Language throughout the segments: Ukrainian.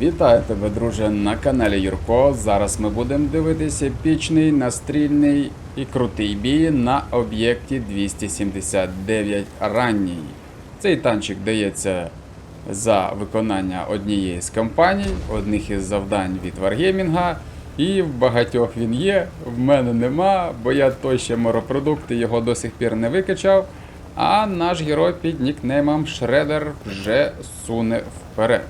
Вітаю тебе, друже, на каналі Юрко. Зараз ми будемо дивитися епічний, настрільний і крутий бій на об'єкті 279 ранній. Цей танчик дається за виконання однієї з компаній, одних із завдань від Wargaming, і в багатьох він є, в мене нема, бо я той ще моропродукт його до сих пір не викачав. А наш герой під нікнеймом Шредер вже суне вперед.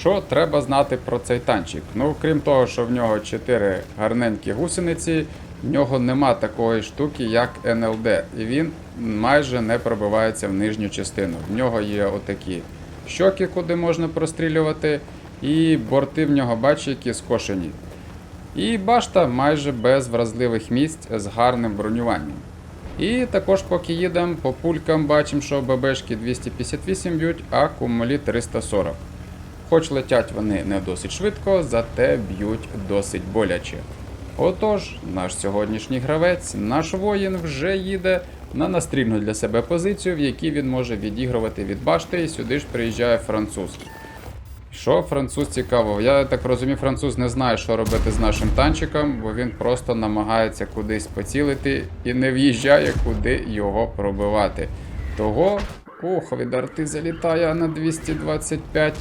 Що треба знати про цей танчик? Ну, крім того, що в нього 4 гарненькі гусениці, в нього нема такої штуки, як НЛД, і він майже не пробивається в нижню частину. В нього є отакі щоки, куди можна прострілювати, і борти в нього, бачиш, які скошені. І башта майже без вразливих місць з гарним бронюванням. І також, поки їдемо по пулькам, бачимо, що ББшки 258 б'ють, а кумулі 340. Хоч летять вони не досить швидко, зате б'ють досить боляче. Отож, наш сьогоднішній гравець, наш воїн вже їде на настрільну для себе позицію, в якій він може відігрувати від башти, і сюди ж приїжджає француз. Що француз цікаво? Я так розумію, француз не знає, що робити з нашим танчиком, бо він просто намагається кудись поцілити і не в'їжджає, куди його пробивати. Того, ох, від арти залітає на 225.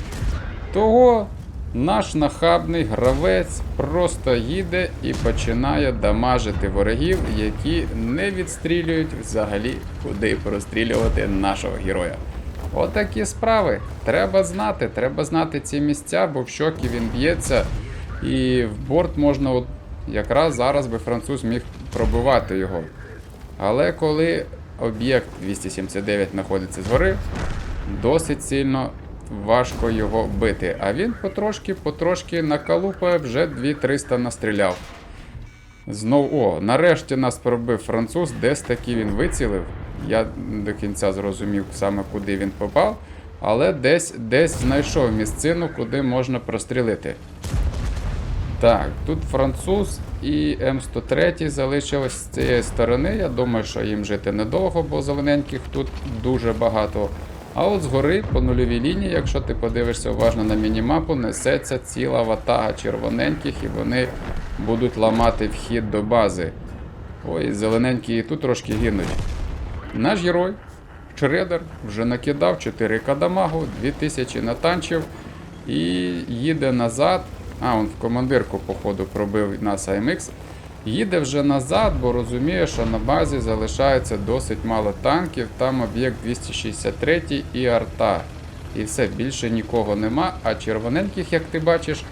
Того наш нахабний гравець просто їде і починає дамажити ворогів, які не відстрілюють взагалі, куди прострілювати нашого героя. Отакі справи. Треба знати, треба знати ці місця, бо в щоки він б'ється, і в борт можна, от якраз зараз би француз міг пробивати його. Але коли об'єкт 279 знаходиться згори, досить сильно важко його бити. А він потрошки-потрошки накалупає, вже 2300 настріляв. Знов, о, нарешті нас пробив француз, десь таки він вицілив. Я до кінця зрозумів саме куди він попав, але десь десь знайшов місцину, куди можна прострілити. Так, тут француз і М103 залишились з цієї сторони. Я думаю, що їм жити недовго, бо зелененьких тут дуже багато. А от згори по нульовій лінії, якщо ти подивишся уважно на мінімапу, несеться ціла ватага червоненьких і вони будуть ламати вхід до бази. Ой, зелененькі і тут трошки гинуть. Наш герой, Шредер, вже накидав 4 кадамагу, 2000 натанчив і їде назад. А, он в командирку, походу, пробив нас AMX. Їде вже назад, бо розуміє, що на базі залишається досить мало танків. Там об'єкт 263 і арта. І все, більше нікого нема. А червоненьких, як ти бачиш,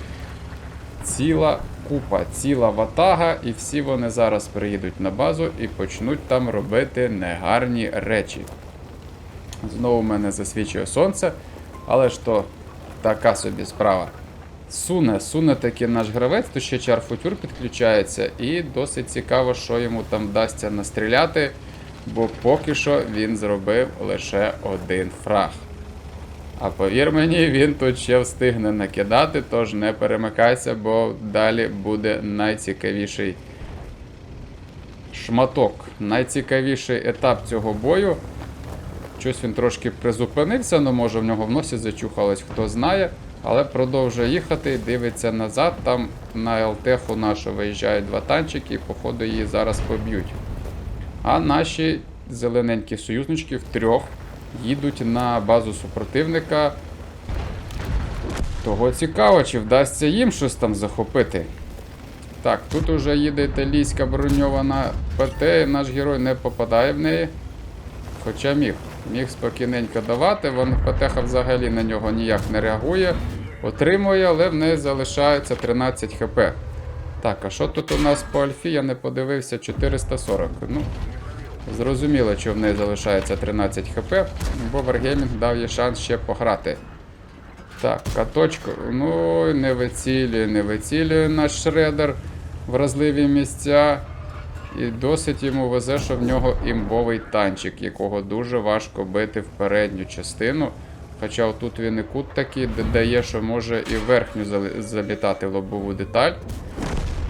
ціла купа, ціла ватага, і всі вони зараз приїдуть на базу і почнуть там робити негарні речі. Знову мене засвічує сонце, але ж то така собі справа. Суне, суне таки наш гравець, то ще чар-футюр підключається, і досить цікаво, що йому там вдасться настріляти, бо поки що він зробив лише один фраг. А повір мені, він тут ще встигне накидати, тож не перемикайся, бо далі буде найцікавіший шматок, найцікавіший етап цього бою. Щось він трошки призупинився, але може в нього в носі зачухалось, хто знає. Але продовжує їхати, дивиться назад. Там на ЛТХу нашу виїжджають два танчики і, походу, її зараз поб'ють. А наші зелененькі союзнички втрьох їдуть на базу супротивника. Того цікаво, чи вдасться їм щось там захопити. Так, тут уже їде італійська броньована ПТ, наш герой не попадає в неї. Хоча міг. Міг спокійненько давати, вон ПТХ взагалі на нього ніяк не реагує. Отримує, але в неї залишається 13 хп. Так, а що тут у нас по альфі? Я не подивився 440. Ну, зрозуміло, що в неї залишається 13 хп, бо Wargaming дав їй шанс ще пограти. Так, каточку. Ну, не вицілює, не вицілює наш шредер вразливі місця. І досить йому везе, що в нього імбовий танчик, якого дуже важко бити в передню частину. Хоча отут він і кут такий, дає, що може і верхню залітати лобову деталь.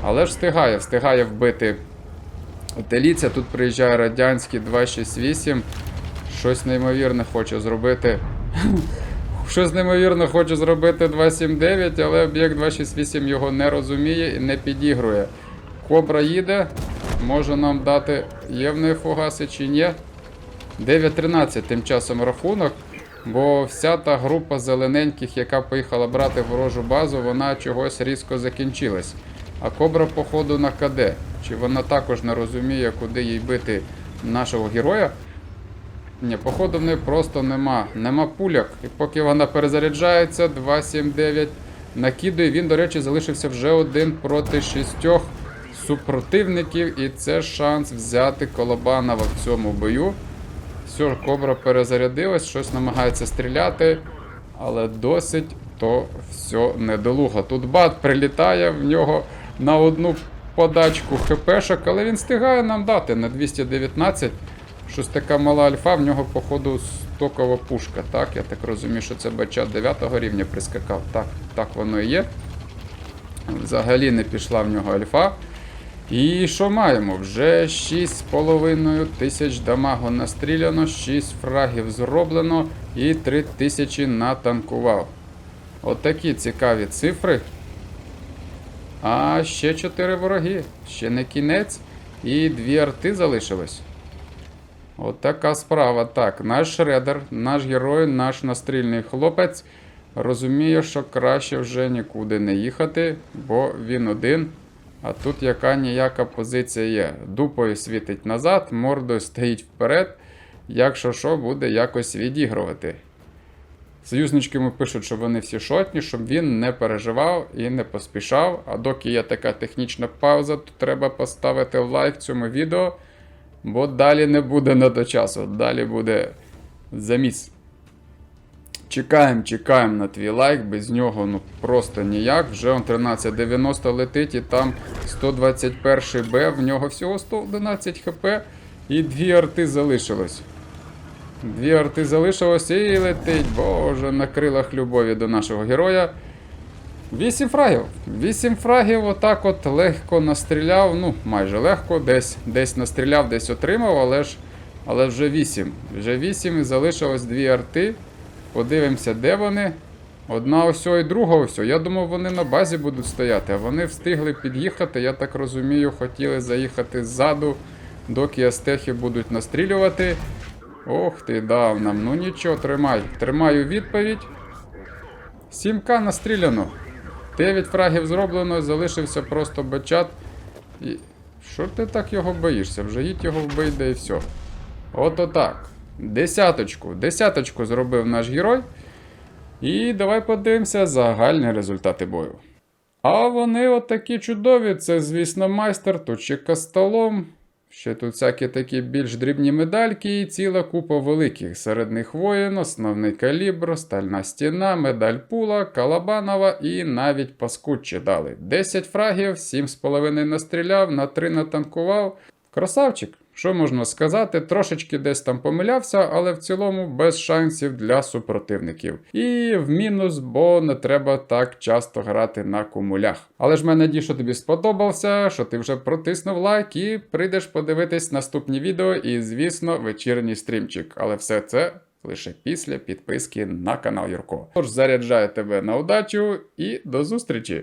Але ж встигає, встигає вбити італійця. Тут приїжджає радянський 268. Щось неймовірне хоче зробити. щось неймовірно хоче зробити 279, але об'єкт 268 його не розуміє і не підігрує. Кобра їде, може нам дати є в неї фугаси чи ні. 9-13 тим часом рахунок, бо вся та група зелененьких, яка поїхала брати ворожу базу, вона чогось різко закінчилась. А кобра, походу, на КД. Чи вона також не розуміє, куди їй бити нашого героя? Ні, походу в неї просто нема. Нема пуляк. І поки вона перезаряджається, 279 накидує. Він, до речі, залишився вже один проти шістьох супротивників. І це шанс взяти Колобанова в цьому бою. Все, кобра перезарядилась, щось намагається стріляти, але досить то все недолуго. Тут бат прилітає в нього на одну подачку хпшок, але він встигає нам дати на 219. Щось така мала альфа, в нього, походу, стокова пушка. Так, я так розумію, що це бача 9 рівня прискакав. Так, так воно і є. Взагалі не пішла в нього альфа. І що маємо? Вже 6,5 тисяч дамагу настріляно, 6 фрагів зроблено і 3 тисячі натанкував. Отакі цікаві цифри. А ще 4 вороги. Ще не кінець. І 2 арти залишилось. Отака справа. Так, наш шредер, наш герой, наш настрільний хлопець розуміє, що краще вже нікуди не їхати, бо він один. А тут яка ніяка позиція є. Дупою світить назад, мордою стоїть вперед. Якщо що, буде якось відігрувати. Союзнички йому пишуть, що вони всі шотні, щоб він не переживав і не поспішав. А доки є така технічна пауза, то треба поставити лайк цьому відео, бо далі не буде на до часу, далі буде заміс. Чекаємо, чекаємо на твій лайк, без нього ну просто ніяк. Вже он 1390 летить і там 121 Б, в нього всього 111 хп і дві арти залишилось. Дві арти залишилось і летить, боже, на крилах любові до нашого героя. Вісім фрагів. Вісім фрагів отак от легко настріляв. Ну, майже легко, десь десь настріляв, десь отримав, але ж але вже вісім. Вже вісім і залишилось дві арти. Подивимося, де вони. Одна ось і друга ось. Я думав, вони на базі будуть стояти, а вони встигли під'їхати. Я так розумію, хотіли заїхати ззаду, доки астехи будуть настрілювати. Ох ти, дав нам. Ну нічого, тримай. Тримаю відповідь. 7К настріляно. 9 фрагів зроблено, залишився просто бачат. І... Що ти так його боїшся? Вже їдь його вбий, да і все. Ото так. Десяточку. Десяточку зробив наш герой. І давай подивимося загальні результати бою. А вони отакі чудові. Це, звісно, майстер, тут ще кастолом. Ще тут всякі такі більш дрібні медальки і ціла купа великих. Серед них воїн, основний калібр, стальна стіна, медаль пула, калабанова і навіть паскудче дали. 10 фрагів, 7,5 настріляв, на 3 натанкував. Красавчик, що можна сказати, трошечки десь там помилявся, але в цілому без шансів для супротивників. І в мінус, бо не треба так часто грати на кумулях. Але ж мене що тобі сподобався, що ти вже протиснув лайк і прийдеш подивитись наступні відео і, звісно, вечірній стрімчик. Але все це. Лише після підписки на канал Юрко. Тож заряджаю тебе на удачу і до зустрічі!